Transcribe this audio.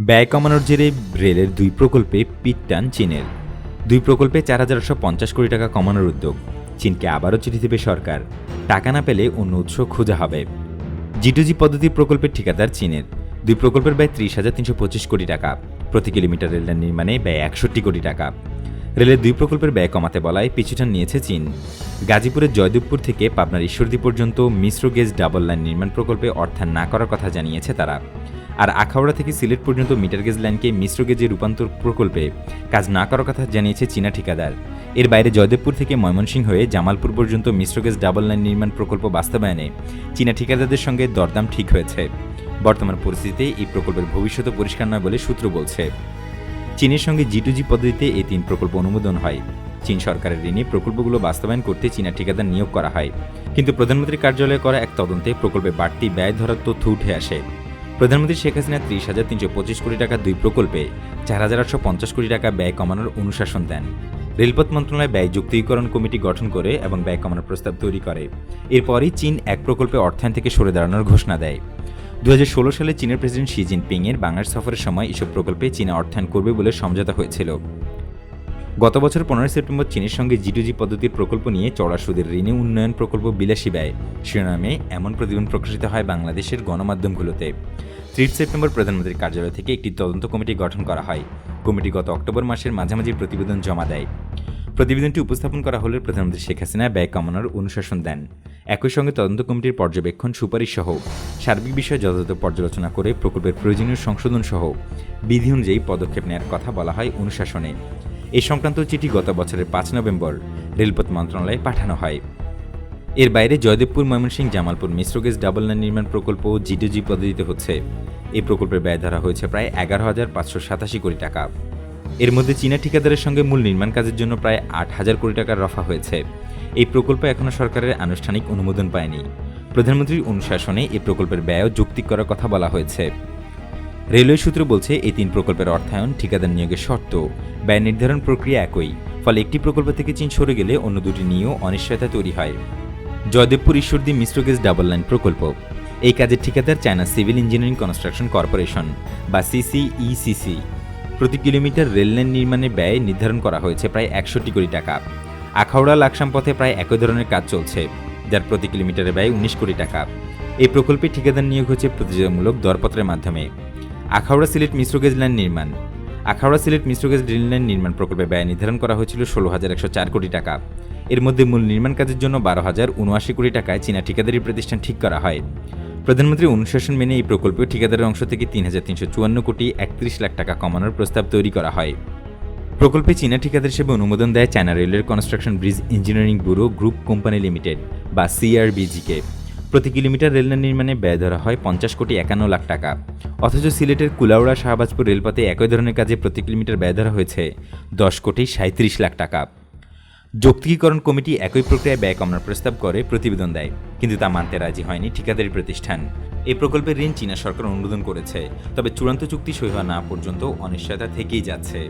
ব্যয় কমানোর জেরে রেলের দুই প্রকল্পে পিট টান চীনের। দুই প্রকল্পে চার হাজার পঞ্চাশ কোটি টাকা কমানোর উদ্যোগ। চীনকে আবারও চিঠি দেবে সরকার। টাকা না পেলে অন্য উৎস খোঁজা হবে। জিটুজি পদ্ধতি প্রকল্পের ঠিকাদার চীনের। দুই প্রকল্পের ব্যয় ত্রিশ হাজার তিনশো পঁচিশ কোটি টাকা। প্রতি কিলোমিটার রেললাইন নির্মাণে ব্যয় একষট্টি কোটি টাকা। রেলের দুই প্রকল্পের ব্যয় কমাতে বলায় পিছুটান নিয়েছে চীন। গাজীপুরের জয়দেবপুর থেকে পাবনার ঈশ্বরদী পর্যন্ত মিশ্র গেজ ডাবল লাইন নির্মাণ প্রকল্পে অর্থায়ন না করার কথা জানিয়েছে তারা। আর আখাউড়া থেকে সিলেট পর্যন্ত মিটার গেজ লাইনকে মিশ্র গেজে রূপান্তর প্রকল্পে কাজ না করার কথা জানিয়েছে চীনা ঠিকাদার। এর বাইরে জয়দেবপুর থেকে ময়মনসিংহ হয়ে জামালপুর পর্যন্ত মিশ্র গেজ ডাবল লাইন নির্মাণ প্রকল্প বাস্তবায়নে চীনা ঠিকাদারদের সঙ্গে দরদাম ঠিক হয়েছে। বর্তমান পরিস্থিতিতে এই প্রকল্পের ভবিষ্যৎ পরিষ্কার নয় বলে সূত্র বলছে। চীনের সঙ্গে জি টু জি পদ্ধতিতে এই তিন প্রকল্প অনুমোদন হয়। চীন সরকারের ঋণে প্রকল্পগুলো বাস্তবায়ন করতে চীনা ঠিকাদার নিয়োগ করা হয়। কিন্তু প্রধানমন্ত্রীর কার্যালয়ে করা এক তদন্তে প্রকল্পে বাড়তি ব্যয় ধরার তথ্য উঠে আসে। প্রধানমন্ত্রী শেখ হাসিনা ত্রিশ হাজার তিনশো পঁচিশ কোটি টাকা দুই প্রকল্পে চার হাজার আটশো পঞ্চাশ কোটি টাকা ব্যয় কমানোর অনুশাসন দেন। রেলপথ মন্ত্রণালয় ব্যয় যুক্তিকরণ কমিটি গঠন করে এবং ব্যয় কমানোর প্রস্তাব তৈরি করে। এরপরই চীন এক প্রকল্পে অর্থায়ন থেকে সরে দাঁড়ানোর ঘোষণা দেয়। দু হাজার ষোলো সালে চীনের প্রেসিডেন্ট শি জিনপিং এর বাংলাদেশ সফরের সময় এসব প্রকল্পে চীনা অর্থায়ন করবে বলে সমঝোতা হয়েছিল। গত বছর পনেরোই সেপ্টেম্বর চীনের সঙ্গে জিটুজি পদ্ধতির প্রকল্প নিয়ে চড়া সুদের ঋণে উন্নয়ন প্রকল্প বিলাসী ব্যয়। শিরোনামে এমন প্রতিবেদন প্রকাশিত হয় বাংলাদেশের গণমাধ্যমগুলোতে। ত্রিশ সেপ্টেম্বর প্রধানমন্ত্রীর কার্যালয় থেকে একটি তদন্ত কমিটি গঠন করা হয়। কমিটি গত অক্টোবর মাসের মাঝামাঝি প্রতিবেদন জমা দেয়। প্রতিবেদনটি উপস্থাপন করা হলে প্রধানমন্ত্রী শেখ হাসিনা ব্যয় কমানোর অনুশাসন দেন। একই সঙ্গে তদন্ত কমিটির পর্যবেক্ষণ সুপারিশ সহ সার্বিক বিষয়ে যথাযথ পর্যালোচনা করে প্রকল্পের প্রয়োজনীয় সংশোধন সহ বিধি অনুযায়ী পদক্ষেপ নেওয়ার কথা বলা হয় অনুশাসনে। এই সংক্রান্ত চিঠি গত বছরের পাঁচ নভেম্বর রেলপথ মন্ত্রণালয়ে পাঠানো হয়। এর বাইরে জয়দেবপুর, ময়মনসিংহ, জামালপুর মিশ্রগেজ ডাবল লাইন নির্মাণ প্রকল্প জিটোজি পদ্ধতিতে হচ্ছে। এই প্রকল্পের ব্যয় ধরা হয়েছে প্রায় এগারো হাজার পাঁচশো সাতাশি কোটি টাকা। এর মধ্যে চীনা ঠিকাদারের সঙ্গে মূল নির্মাণ কাজের জন্য প্রায় আট হাজার কোটি টাকার রফা হয়েছে। এই প্রকল্প এখনও সরকারের আনুষ্ঠানিক অনুমোদন পায়নি। প্রধানমন্ত্রীর অনুশাসনে এই প্রকল্পের ব্যয়ও যৌক্তিক করার কথা বলা হয়েছে। রেলওয়ে সূত্র বলছে, এই তিন প্রকল্পের অর্থায়ন ঠিকাদার নিয়োগের শর্ত। ব্যয় নির্ধারণ প্রক্রিয়া একই, ফলে একটি প্রকল্প থেকে চীন সরে গেলে অন্য দুটি নিয়েও অনিশ্চয়তা তৈরি হয়। জয়দেবপুর ঈশ্বরদী মিশ্রগেজ ডাবল লাইন প্রকল্প। এই কাজের ঠিকাদার China Civil Engineering Construction Corporation, বা সিসিইসিসি প্রতি কিলোমিটার রেললাইন নির্মাণে ব্যয় নির্ধারণ করা হয়েছে প্রায় একষট্টি কোটি টাকা। আখাউড়া লাকসাম পথে প্রায় একই ধরনের কাজ চলছে, যার প্রতি কিলোমিটারে ব্যয় উনিশ কোটি টাকা। এই প্রকল্পে ঠিকাদার নিয়োগ হচ্ছে প্রতিযোগিতামূলক দরপত্রের মাধ্যমে। আখাউড়া সিলেট মিশ্রগেজ লাইন নির্মাণ। আখাউড়া সিলেট মিশ্রগেজ রেল লাইন নির্মাণ প্রকল্পে ব্যয় নির্ধারণ করা হয়েছিল ষোলো হাজার একশো চার কোটি টাকা। এর মধ্যে মূল নির্মাণ কাজের জন্য বারো হাজার উনআশি কোটি টাকায় চীনা ঠিকাদারি প্রতিষ্ঠান ঠিক করা হয়। প্রধানমন্ত্রী অনুশাসন মেনে এই প্রকল্পে ঠিকাদারের অংশ থেকে তিন হাজার তিনশো চুয়ান্ন কোটি একত্রিশ লাখ টাকা কমানোর প্রস্তাব তৈরি করা হয়। প্রকল্পে চীনা ঠিকাদার হিসেবে অনুমোদন দেয় চায়না রেলের Construction Bridge Engineering Bureau Group Company Limited, বা সিআরবিজিকে। প্রতি কিলোমিটার রেললাইন নির্মাণে ব্যয় ধরা হয় পঞ্চাশ কোটি একান্ন লাখ টাকা। অথচ সিলেটের কুলাউড়া, শাহবাজপুর রেলপথে একই ধরনের কাজে প্রতি কিলোমিটার ব্যয় ধরা হয়েছে দশ কোটি সাঁত্রিশ লাখ টাকা। যৌক্তিকীকরণ কমিটি একই প্রক্রিয়ায় ব্যয় কমানোর প্রস্তাব করে, প্রতিবেদন দেয়, কিন্তু তা মানতে রাজি হয়নি ঠিকাদারি প্রতিষ্ঠান। এই প্রকল্পের ঋণ চীনা সরকার অনুমোদন করেছে, তবে চূড়ান্ত চুক্তি সই হওয়া না পর্যন্ত অনিশ্চয়তা থেকেই যাচ্ছে।